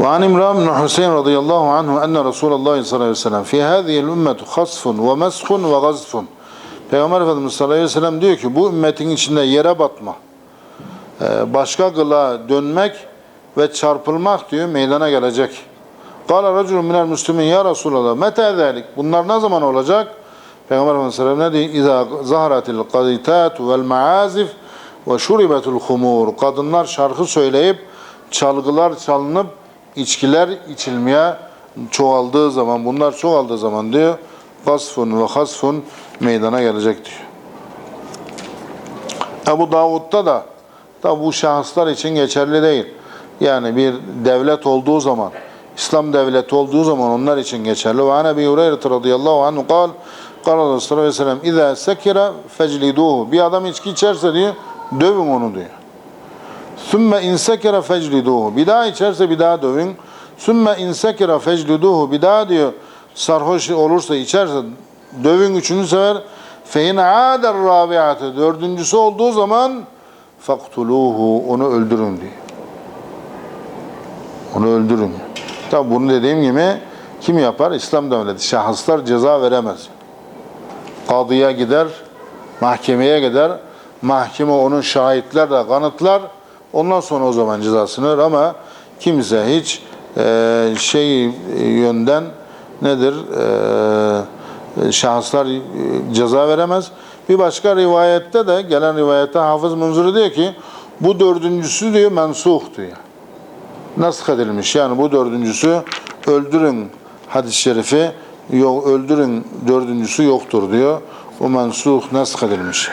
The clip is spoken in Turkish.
وعن إمران بن حسين رضي الله عنه أن رسول الله صلى الله عليه وسلم في هذه الأمة خصف ومسخ وغزف Peygamber Efendimiz sallallahu aleyhi ve sellem diyor ki bu ümmetin içinde yere batma, e, başka kılığa dönmek ve çarpılmak diyor meydana gelecek. Kâle raculun minel müslümin ya Resulallah mete zelik. Bunlar ne zaman olacak? Peygamber Efendimiz sallallahu aleyhi ve sellem ne diyor? İzâ zaharatil qaditâtu vel maazif ve şuribetul humur. Kadınlar şarkı söyleyip çalgılar çalınıp içkiler içilmeye çoğaldığı zaman bunlar çoğaldığı zaman diyor gasfun ve hasfun meydana gelecek diyor. Ebu Davud'da da da bu şahıslar için geçerli değil. Yani bir devlet olduğu zaman, İslam devleti olduğu zaman onlar için geçerli. Ve an Ebi Hureyre radıyallahu anhu kal, kal Resulullah ve sellem, İzâ sekira fecliduhu. Bir adam içki içerse diyor, dövün onu diyor. Sümme insekere fecliduhu. Bir daha içerse bir daha dövün. Sümme insekere fecliduhu. Bir daha diyor sarhoş olursa içerse dövün üçüncü sefer. Fehin ader rabiate. Dördüncüsü olduğu zaman faktuluhu. Onu öldürün diyor. Onu öldürün. Tabi bunu dediğim gibi kim yapar? İslam devleti. Şahıslar ceza veremez. Kadıya gider, mahkemeye gider. Mahkeme onun şahitlerle kanıtlar. Ondan sonra o zaman cezasını verir ama kimse hiç e, şey yönden nedir? E, şahıslar e, ceza veremez. Bir başka rivayette de gelen rivayette Hafız Munzuri diyor ki bu dördüncüsü diyor mensuh diyor. Nasıl edilmiş? Yani bu dördüncüsü öldürün hadis-i şerifi yok, öldürün dördüncüsü yoktur diyor. O mensuh nasıl edilmiş?